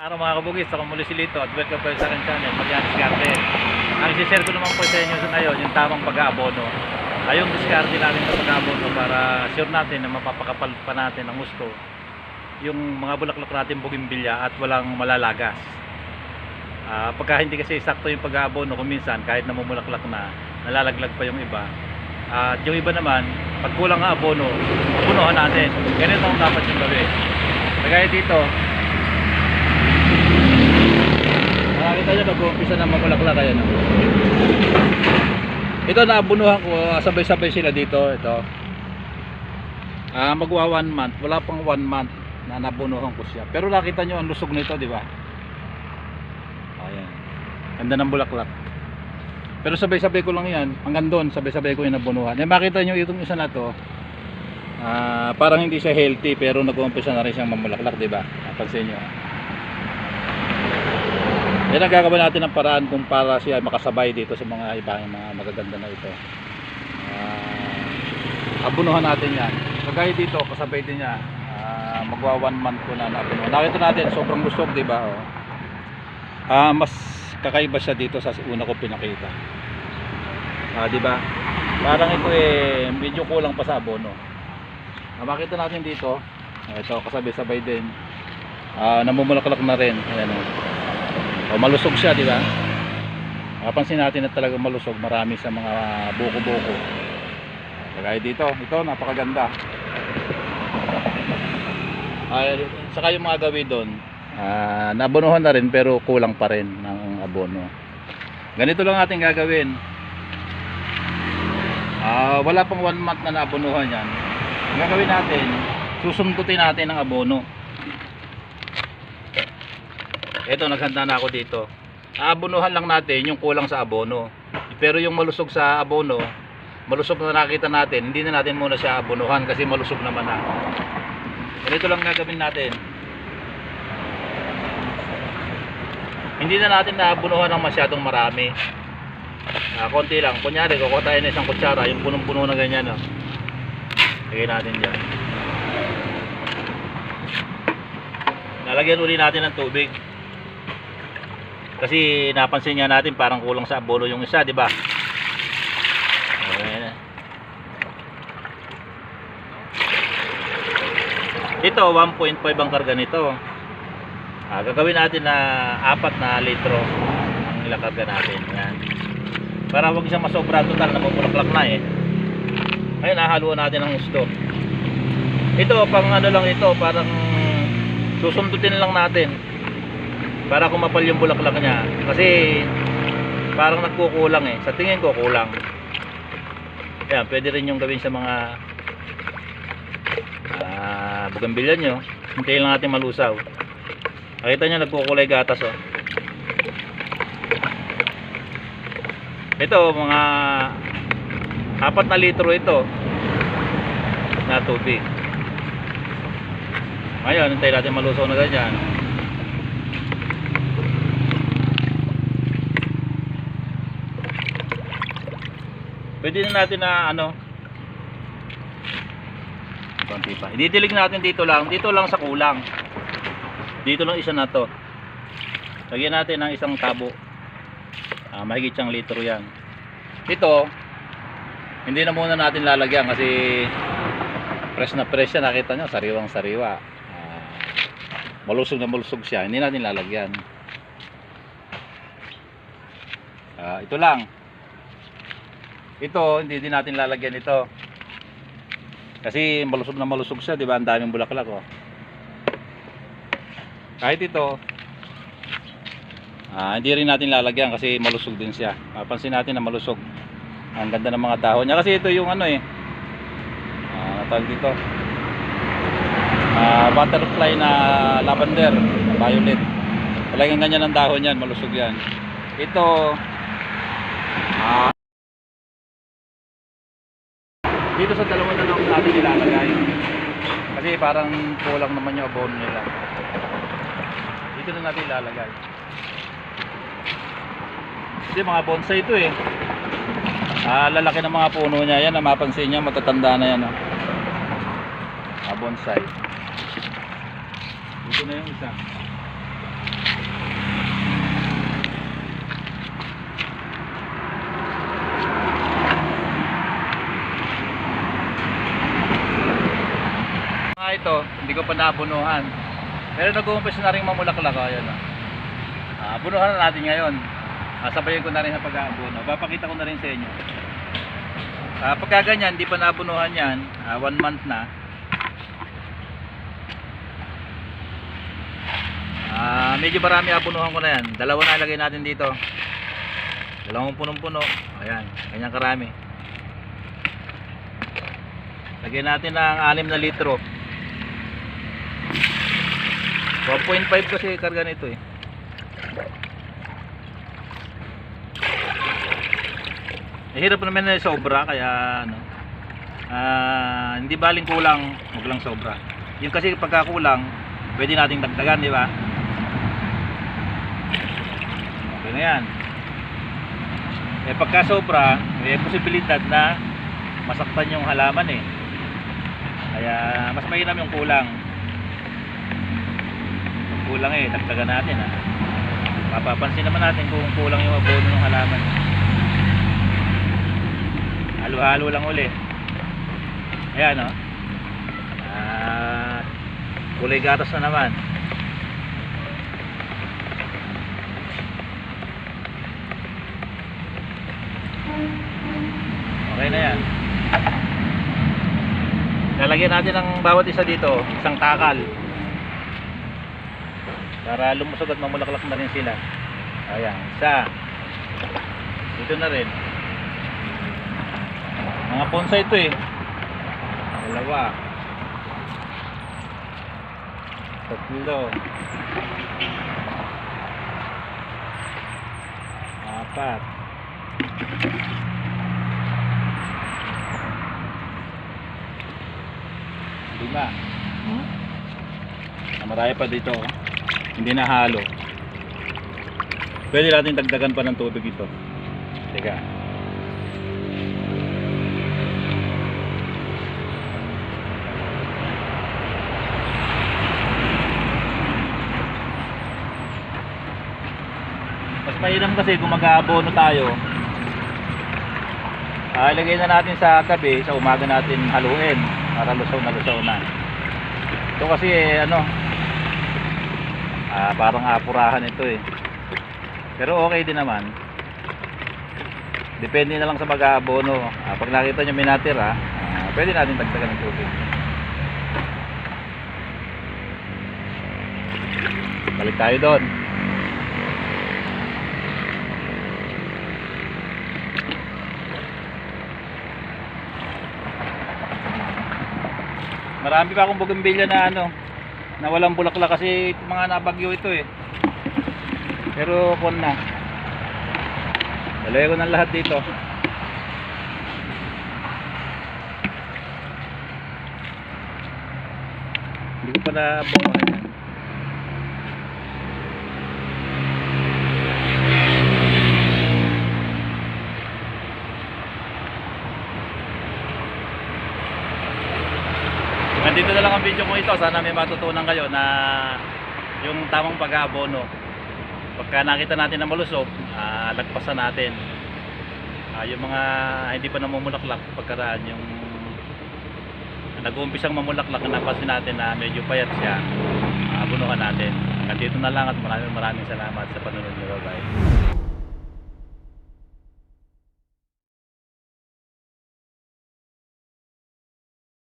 Araw mga kabugis, ako muli si Lito at welcome po sa aking channel, Magianis Garden. Ang isi-share ko naman po sa inyo sa ngayon, yung tamang pag-aabono. Ay yung diskarte natin sa pag-aabono para sure natin na mapapakapal pa natin ang gusto yung mga bulaklak natin bugimbilya at walang malalagas. Ah, pagka hindi kasi sakto yung pag-aabono, kung minsan kahit namumulaklak na, nalalaglag pa yung iba. At yung iba naman, pag kulang ang abono, abunuhan natin. Ganito ang dapat yung gawin. Kagaya dito, Nakakita nyo, nag-uumpisa na mamulaklak kaya no? Ito naabunuhan ko, ah, sabay-sabay sila dito, ito. Ah, magwa one month, wala pang one month na nabunuhan ko siya. Pero nakita nyo ang lusog nito, di ba? Ayan. Ganda ng bulaklak. Pero sabay-sabay ko lang yan, hanggang doon, sabay-sabay ko yung nabunuhan. Eh, makita nyo itong isa na to, ah, parang hindi siya healthy, pero nag-uumpisa na rin siyang mamulaklak, di ba? Napansin nyo. Yan ang gagawin natin ng paraan kung para siya makasabay dito sa mga ibang mga magaganda na ito. Ah, abunuhan natin yan. Kagaya dito, kasabay din niya. Ah, magwa one month ko na nabunuhan. Nakita natin, sobrang lusog, di ba? Oh. Ah, mas kakaiba siya dito sa una ko pinakita. Ah, di ba? Parang ito eh, medyo kulang pa sa abono. Ah, makita natin dito, ito kasabay-sabay din. Ah, namumulaklak na rin. Ayan oh. O malusog siya, di ba? Mapansin natin na talaga malusog, marami sa mga buko-buko. Kagaya dito, ito napakaganda. Ay, saka yung mga gawi doon, ah, nabonohan na rin pero kulang pa rin ng abono. Ganito lang ating gagawin. Ah, wala pang one month na nabonohan yan. Ang gagawin natin, susundutin natin ang abono. Ito, naghanda na ako dito. Aabonohan lang natin yung kulang sa abono. Pero yung malusog sa abono, malusog na nakita natin, hindi na natin muna siya abonohan kasi malusog naman na. Ganito lang gagawin natin. Hindi na natin naabonohan ng masyadong marami. Ah, konti lang. Kunyari, kukuha tayo ng isang kutsara, yung punong-puno na ganyan. No? Lagay natin dyan. Lalagyan uli natin ng tubig. Kasi napansin nga natin parang kulang sa abono yung isa, di ba? Ito 1.5 ang karga nito. Ah, gagawin natin na apat na litro ang ilakarga natin. Yan. Para wag siyang masobra total na mapulaklak na eh. Ayun, nahaluan natin ng gusto. Ito, pang ano lang ito, parang susundutin lang natin para kumapal yung bulaklak niya. Kasi parang nagkukulang eh. Sa tingin ko kulang. Yan pwede rin yung gawin sa mga uh, bugambilya nyo. Hintayin lang natin malusaw. Nakita nyo nagkukulay gatas oh. Ito mga apat na litro ito na tubig. Ngayon hintayin natin malusaw na ganyan Pwede na natin na ano konti pa. Ididilig natin dito lang. Dito lang sa kulang. Dito lang isa na to. Lagyan natin ng isang tabo. Ah, mahigit siyang litro yan. Ito, hindi na muna natin lalagyan kasi fresh na fresh siya. Nakita nyo, sariwang sariwa. Ah, malusog na malusog siya. Hindi natin lalagyan. Ah, ito lang. Ito, hindi din natin lalagyan ito. Kasi malusog na malusog siya, 'di ba? Ang daming bulaklak oh. Kahit ito, ah, hindi rin natin lalagyan kasi malusog din siya. Papansin natin na malusog. Ang ganda ng mga dahon niya kasi ito yung ano eh. Ah, tawag dito. Ah, butterfly na lavender, violet. Talagang ganyan ang dahon niyan, malusog 'yan. Ito ah dito sa dalawa na lang natin ilalagay. Kasi parang kulang naman yung abono nila. Dito na natin ilalagay. Kasi mga bonsai ito eh. Ah, lalaki ng mga puno niya. Yan mapansin niya matatanda na yan oh. mga bonsai. Dito na yung isa hindi ko pa nabunuhan. Pero nag-uumpisa na rin mamulaklak, oh, ayan. Oh. Ah, bunuhan na natin ngayon. Ah, ko na rin sa pag-aabono. Papakita ko na rin sa inyo. Ah, pagka ganyan, hindi pa nabunuhan yan, ah, one month na. Ah, medyo marami abunuhan ko na yan. Dalawa na ilagay natin dito. Dalawang punong-puno. Ayan, ganyan karami. Lagyan natin ng 6 na litro. 1.5 kasi karga nito eh. Mahirap naman na sobra kaya ano. Ah, hindi baling kulang, wag lang sobra. Yung kasi pagka kulang, pwede nating dagdagan, di ba? Okay na yan. Eh pagka sobra, may posibilidad na masaktan yung halaman eh. Kaya mas mainam yung kulang. Kulang eh, dagdagan natin ha. Mapapansin naman natin kung kulang yung abono ng halaman. Halo-halo lang uli. Ayan o. At kulay gatas na naman. Okay na yan. Lalagyan natin ng bawat isa dito, isang takal. Para lumusog at mamulaklak na rin sila. Ayan, isa. Dito na rin. Mga ponsa ito eh. Dalawa. Tatlo. Apat. Lima. Ah, Marami pa dito. oh. Hindi na halo. Pwede natin dagdagan pa ng tubig ito. Teka. Mas mainam kasi kung mag-aabono tayo. Ah, ilagay na natin sa gabi, sa umaga natin haluin para lusaw na lusaw na. Ito kasi eh, ano, ah, parang apurahan ito eh. Pero okay din naman. Depende na lang sa mag-aabono. Ah, pag nakita nyo may natira, ah, pwede natin dagdagan ng tubig. Balik tayo doon. Marami pa akong bougainvillea na ano, na walang bulaklak kasi mga nabagyo ito eh. Pero kon na. Dalawin ko ng lahat dito. Hindi ko pa na Nandito na lang ang video ko ito. Sana may matutunan kayo na yung tamang pag-aabono. Pagka nakita natin na malusog, ah, lagpasan natin. Ah, yung mga hindi pa namumulaklak pagkaraan yung nag-uumpisang mamulaklak na napansin natin na medyo payat siya, abunuhan natin. At dito na lang at maraming maraming salamat sa panonood nyo.